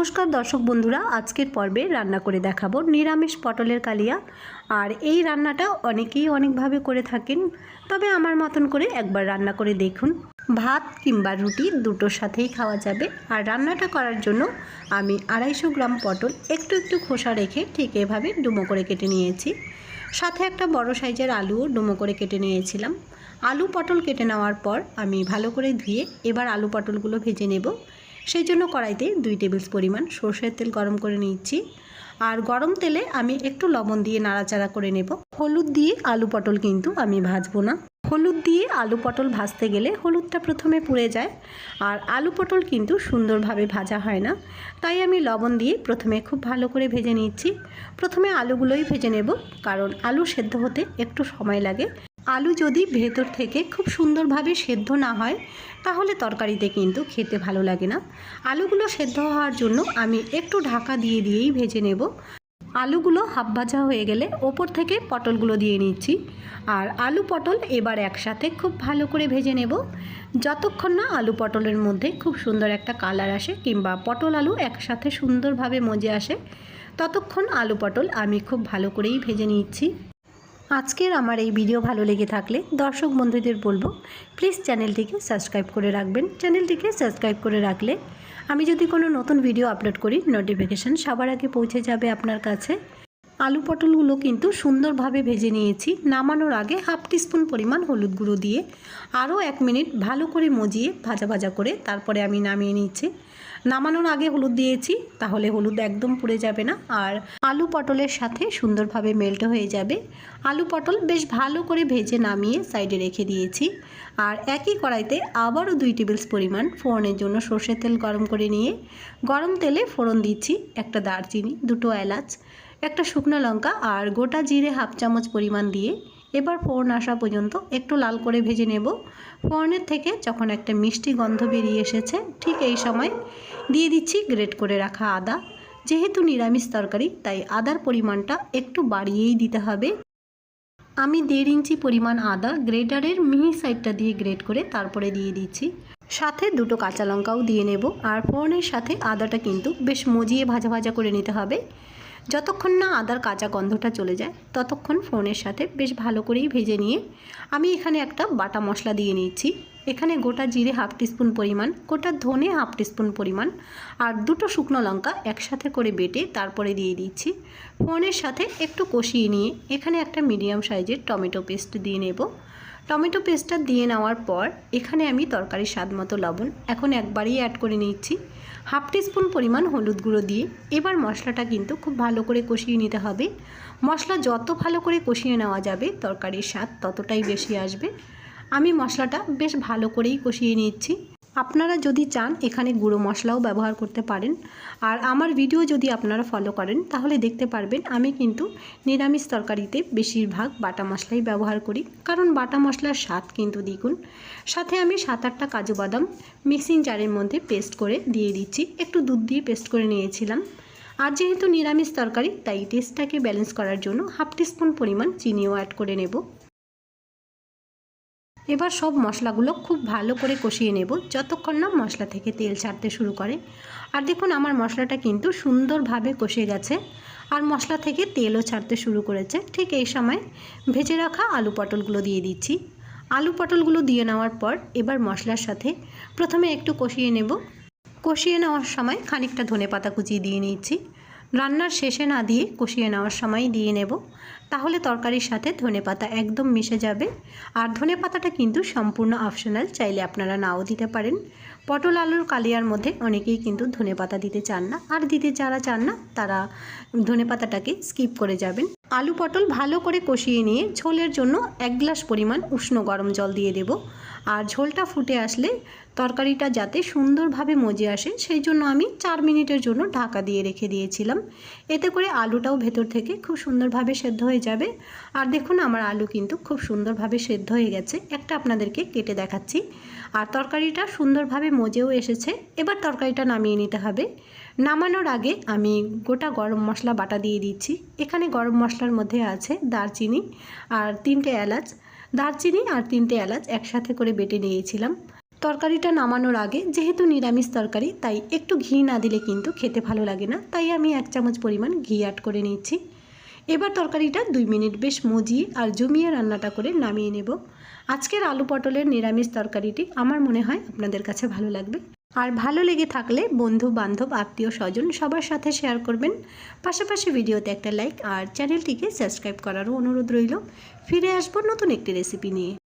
নমস্কার দর্শক বন্ধুরা, আজকের পর্বে রান্না করে দেখাবো নিরামিষ পটলের কালিয়া। আর এই রান্নাটা অনেকেই অনেকভাবে করে থাকেন, তবে আমার মতন করে একবার রান্না করে দেখুন। ভাত কিংবা রুটি দুটোর সাথেই খাওয়া যাবে। আর রান্নাটা করার জন্য আমি আড়াইশো গ্রাম পটল একটু একটু খোসা রেখে ঠিক এভাবে ডুমো করে কেটে নিয়েছি। সাথে একটা বড় সাইজের আলুও ডুমো করে কেটে নিয়েছিলাম। আলু পটল কেটে নেওয়ার পর আমি ভালো করে ধুয়ে এবার আলু পটলগুলো ভেজে নেব। সেই জন্য কড়াইতে দুই টেবিল পরিমাণ সর্ষের তেল গরম করে নিচ্ছি আর গরম তেলে আমি একটু লবণ দিয়ে নাড়াচাড়া করে নেব। হলুদ দিয়ে আলু পটল কিন্তু আমি ভাজবো না। হলুদ দিয়ে আলু পটল ভাজতে গেলে হলুদটা প্রথমে পুড়ে যায়। আর আলু পটল কিন্তু সুন্দরভাবে ভাজা হয় না। তাই আমি লবণ দিয়ে প্রথমে খুব ভালো করে ভেজে নিচ্ছি প্রথমে আলুগুলোই ভেজে নেব, কারণ আলু সেদ্ধ হতে একটু সময় লাগে। আলু যদি ভেতর থেকে খুব সুন্দরভাবে সেদ্ধ না হয়, তাহলে তরকারিতে কিন্তু খেতে ভালো লাগে না। আলুগুলো সেদ্ধ হওয়ার জন্য আমি একটু ঢাকা দিয়ে দিয়েই ভেজে নেব। আলুগুলো হাফ ভাজা হয়ে গেলে ওপর থেকে পটলগুলো দিয়ে নিচ্ছি। আর আলু পটল এবার একসাথে খুব ভালো করে ভেজে নেব। যতক্ষণ না আলু পটলের মধ্যে খুব সুন্দর একটা কালার আসে কিংবা পটল আলু একসাথে সুন্দরভাবে মজে আসে, ততক্ষণ আলু পটল আমি খুব ভালো করেই ভেজে নিচ্ছি। আজকের আমার এই ভিডিও ভালো লেগে থাকলে দর্শক বন্ধুদের বলব প্লিজ চ্যানেলটিকে সাবস্ক্রাইব করে রাখবেন। চ্যানেলটিকে সাবস্ক্রাইব করে রাখলে আমি যদি কোনো নতুন ভিডিও আপলোড করি নোটিফিকেশান সবার আগে পৌঁছে যাবে আপনার কাছে। আলু পটলগুলো কিন্তু সুন্দরভাবে ভেজে নিয়েছি। নামানোর আগে হাফ টিস্পুন পরিমাণ হলুদ গুঁড়ো দিয়ে আরও এক মিনিট ভালো করে মজিয়ে ভাজা ভাজা করে তারপরে আমি নামিয়ে নিচ্ছি। নামানোর আগে হলুদ দিয়েছি, তাহলে হলুদ একদম পুড়ে যাবে না আর আলু পটলের সাথে সুন্দরভাবে মেল্ট হয়ে যাবে। আলু পটল বেশ ভালো করে ভেজে নামিয়ে সাইডে রেখে দিয়েছি আর একই কড়াইতে আবারও দুই টেবিলস পরিমাণ ফোড়নের জন্য সর্ষের তেল গরম করে নিয়ে, গরম তেলে ফোড়ন দিচ্ছি একটা দারচিনি, দুটো এলাচ একটা শুকনো লঙ্কা আর গোটা জিরে হাফ চামচ পরিমাণ দিয়ে এবার ফোড়ন আসা পর্যন্ত একটু লাল করে ভেজে নেব। ফোড়নের থেকে যখন একটা মিষ্টি গন্ধ বেরিয়ে এসেছে, ঠিক এই সময় দিয়ে দিচ্ছি গ্রেট করে রাখা আদা। যেহেতু নিরামিষ তরকারি, তাই আদার পরিমাণটা একটু বাড়িয়েই দিতে হবে। আমি দেড় ইঞ্চি পরিমাণ আদা গ্রেটারের মিহি সাইডটা দিয়ে গ্রেট করে তারপরে দিয়ে দিচ্ছি। সাথে দুটো কাঁচা লঙ্কাও দিয়ে নেব। আর ফোড়নের সাথে আদাটা কিন্তু বেশ মজিয়ে ভাজা ভাজা করে নিতে হবে। যতক্ষণ না আদার কাঁচা গন্ধটা চলে যায়, ততক্ষণ ফোনের সাথে বেশ ভালো করেই ভেজে নিয়ে আমি এখানে একটা বাটা মশলা দিয়ে নিচ্ছি এখানে গোটা জিরে হাফ টিস্পুন পরিমাণ, গোটা ধনে হাফ টিস্পুন পরিমাণ আর দুটো শুকনো লঙ্কা একসাথে করে বেটে তারপরে দিয়ে দিচ্ছি। ফোনের সাথে একটু কষিয়ে নিয়ে এখানে একটা মিডিয়াম সাইজের টমেটো পেস্ট দিয়ে নেব। টমেটো পেস্টটা দিয়ে নেওয়ার পর এখানে আমি তরকারির স্বাদ মতো লবণ এখন একবারই অ্যাড করে নিচ্ছি। হাফ টিস্পুন পরিমাণ হলুদ গুঁড়ো দিয়ে এবার মশলাটা কিন্তু খুব ভালো করে কষিয়ে নিতে হবে। মশলা যত ভালো করে কষিয়ে নেওয়া যাবে, তরকারির স্বাদ ততটাই বেশি আসবে। আমি মশলাটা বেশ ভালো করেই কষিয়ে নিচ্ছি। আপনারা যদি চান এখানে গুঁড়ো মশলাও ব্যবহার করতে পারেন, আর আমার ভিডিও যদি আপনারা ফলো করেন, তাহলে দেখতে পারবেন আমি কিন্তু নিরামিষ তরকারিতে বেশিরভাগ বাটা মশলাই ব্যবহার করি। কারণ বাটা মশলার স্বাদ কিন্তু দ্বিগুণ। সাথে আমি সাত আটটা কাজু বাদাম মিক্সিং জারের মধ্যে পেস্ট করে দিয়ে দিচ্ছি। একটু দুধ দিয়ে পেস্ট করে নিয়েছিলাম। আর যেহেতু নিরামিষ তরকারি, তাই টেস্টটাকে ব্যালেন্স করার জন্য হাফ টিস্পুন পরিমাণ চিনিও অ্যাড করে নেব। এবার সব মশলাগুলো খুব ভালো করে কষিয়ে নেব যতক্ষণ না মশলা থেকে তেল ছাড়তে শুরু করে। আর দেখুন আমার মশলাটা কিন্তু সুন্দরভাবে কষে গেছে আর মশলা থেকে তেলও ছাড়তে শুরু করেছে। ঠিক এই সময় ভেজে রাখা আলু পটলগুলো দিয়ে দিচ্ছি। আলু পটলগুলো দিয়ে নেওয়ার পর এবার মশলার সাথে প্রথমে একটু কষিয়ে নেব। কষিয়ে নেওয়ার সময় খানিকটা ধনে পাতা কুচিয়ে দিয়ে নিচ্ছি রান্নার শেষে না দিয়ে কষিয়ে নেওয়ার সময় দিয়ে নেব। তাহলে তরকারির সাথে ধনে পাতা একদম মিশে যাবে। আর ধনে পাতাটা কিন্তু সম্পূর্ণ অপশনাল চাইলে আপনারা নাও দিতে পারেন। পটল, আলুর কালিয়ার মধ্যে অনেকেই কিন্তু ধনে পাতা দিতে চান না। আর দিতে যারা চান না, তারা ধনে পাতাটাকে স্কিপ করে যাবেন। আলু পটল ভালো করে কষিয়ে নিয়ে ঝোলের জন্য এক গ্লাস পরিমাণ উষ্ণ গরম জল দিয়ে দেব। আর ঝোলটা ফুটে আসলে তরকারিটা যাতে সুন্দরভাবে মজে আসে, সেই জন্য আমি চার মিনিটের জন্য ঢাকা দিয়ে রেখে দিয়েছিলাম। এতে করে আলুটাও ভেতর থেকে খুব সুন্দরভাবে সেদ্ধ হয়ে যাবে। আর দেখুন, আমার আলু কিন্তু খুব সুন্দরভাবে সেদ্ধ হয়ে গেছে। একটা আপনাদেরকে কেটে দেখাচ্ছি। আর তরকারিটা সুন্দরভাবে মজেও এসেছে। এবার তরকারিটা নামিয়ে নিতে হবে। নামানোর আগে আমি গোটা গরম মশলা বাটা দিয়ে দিচ্ছি। এখানে গরম মশলার মধ্যে আছে দারচিনি আর তিনটে এলাচ। দারচিনি আর তিনটে এলাচ একসাথে করে বেটে নিয়েছিলাম। তরকারিটা নামানোর আগে যেহেতু নিরামিষ তরকারি, তাই একটু ঘি না দিলে কিন্তু খেতে ভালো লাগে না। তাই আমি এক চামচ পরিমাণ ঘি অ্যাড করে নিচ্ছি। এবার তরকারিটা দুই মিনিট বেশ মজিয়ে আর জমিয়ে রান্নাটা করে নামিয়ে নেব। আজকের আলু পটলের নিরামিষ তরকারিটি আমার মনে হয় আপনাদের কাছে ভালো লাগবে। আর ভালো লেগে থাকলে বন্ধু, বান্ধব, আত্মীয়, স্বজন সবার সাথে শেয়ার করবেন। পাশাপাশি ভিডিওতে একটা লাইক আর চ্যানেলটিকে সাবস্ক্রাইব করারও অনুরোধ রইল। ফিরে আসব নতুন একটি রেসিপি নিয়ে।